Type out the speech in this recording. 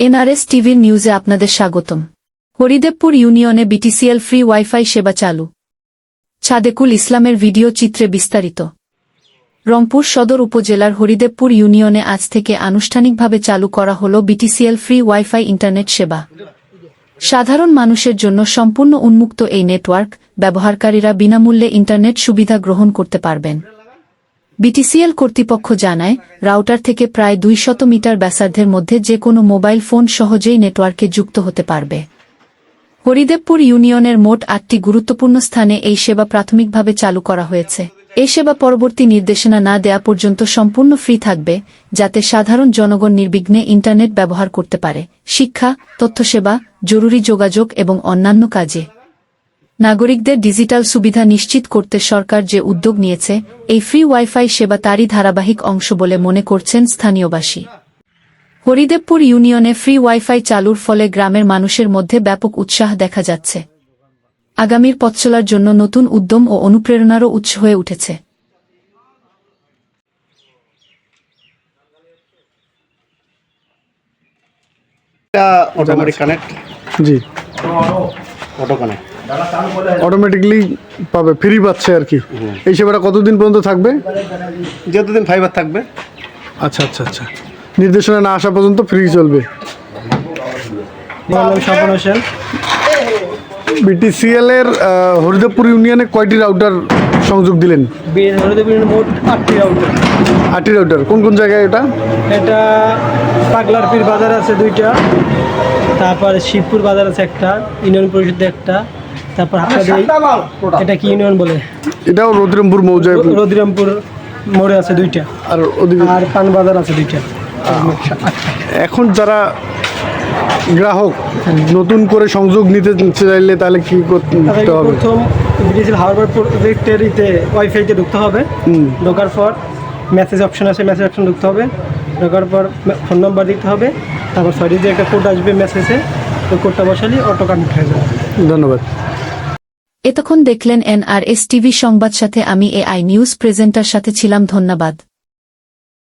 NRS টিভির নিউজে আপনাদের স্বাগতম। হরিদেবপুর ইউনিয়নে বিটিসিএল ফ্রি ওয়াইফাই সেবা চালু। ছাদেকুল ইসলামের ভিডিও চিত্রে বিস্তারিত। রংপুর সদর উপজেলার হরিদেবপুর ইউনিয়নে আজ থেকে আনুষ্ঠানিকভাবে চালু করা হল বিটিসিএল ফ্রি ওয়াইফাই ইন্টারনেট সেবা। সাধারণ মানুষের জন্য সম্পূর্ণ উন্মুক্ত এই নেটওয়ার্ক ব্যবহারকারীরা বিনামূল্যে ইন্টারনেট সুবিধা গ্রহণ করতে পারবেন। বিটিসিএল কর্তৃপক্ষ জানায়, রাউটার থেকে প্রায় দুই শত মিটার ব্যাসার্ধের মধ্যে যে কোনো মোবাইল ফোন সহজেই নেটওয়ার্কে যুক্ত হতে পারবে। হরিদেবপুর ইউনিয়নের মোট আটটি গুরুত্বপূর্ণ স্থানে এই সেবা প্রাথমিকভাবে চালু করা হয়েছে। এই সেবা পরবর্তী নির্দেশনা না দেয়া পর্যন্ত সম্পূর্ণ ফ্রি থাকবে, যাতে সাধারণ জনগণ নির্বিঘ্নে ইন্টারনেট ব্যবহার করতে পারে। শিক্ষা, তথ্যসেবা, জরুরি যোগাযোগ এবং অন্যান্য কাজে নাগরিকদের ডিজিটাল সুবিধা নিশ্চিত করতে সরকার যে উদ্যোগ নিয়েছে এই ফ্রি ওয়াইফাই সেবা তারই ধারাবাহিক অংশ বলে মনে করছেন স্থানীয়বাসী। হরিদেবপুর ইউনিয়নে ফ্রি ওয়াইফাই চালুর ফলে গ্রামের মানুষের মধ্যে ব্যাপক উৎসাহ দেখা যাচ্ছে। আগামীর পথ চলার জন্য নতুন উদ্যম ও অনুপ্রেরণারও উৎস হয়ে উঠেছে। অটোমেটিক কানেক্ট জি। অটো কানেক্ট অটোমেটিকলি পাবে ফ্রি পাচ্ছে আর কি এই সেবাটা কতদিন পর্যন্ত থাকবে? যতদিন ফাইবার থাকবে। আচ্ছা আচ্ছা আচ্ছা। নির্দেশনা না আসা পর্যন্ত ফ্রি চলবে। স্বপন হোসেন বিটিসিএল এর হরিদেবপুর ইউনিয়নে কয়টি রাউটার সংযোগ দিলেন? মোট আটটি রাউটার আটটি রাউটার কোন কোন জায়গায় এটা? এটা পাগলার পীর বাজার আছে দুইটা তারপর শিবপুর বাজার আছে একটা ইউনিয়ন পরিষদে একটা তারপর হাটাদি এটা কি ইউনিয়ন বলে? এটাও রৌদ্রমপুর মৌজায় রদিরামপুর মোড়ে আছে দুইটা। আর আর পান বাজার আছে দুইটা। এখন যারা গ্রাহক নতুন করে সংযোগ নিতে চাইলে তাহলে কি করতে হবে? প্রথম বিডিসিএল হারবার প্রজেক্টের ইতে ওয়াইফাইতে ঢুকতে হবে। ঢোকার পর মেসেজ অপশন আছে মেসেজ অপশন ঢুকতে হবে। ঢোকার পর ফোন নাম্বার দিতে হবে। তারপর সরি যে একটা কোড আসবে মেসেজে ওই কোডটা বসালে অটো কানেক্ট হয়ে যাবে। ধন্যবাদ। এতক্ষণ দেখলেন এনআরএস টিভি সংবাদ সাথে আমি এ আই নিউজ প্রেজেন্টার সাথে ছিলাম ধন্যবাদ।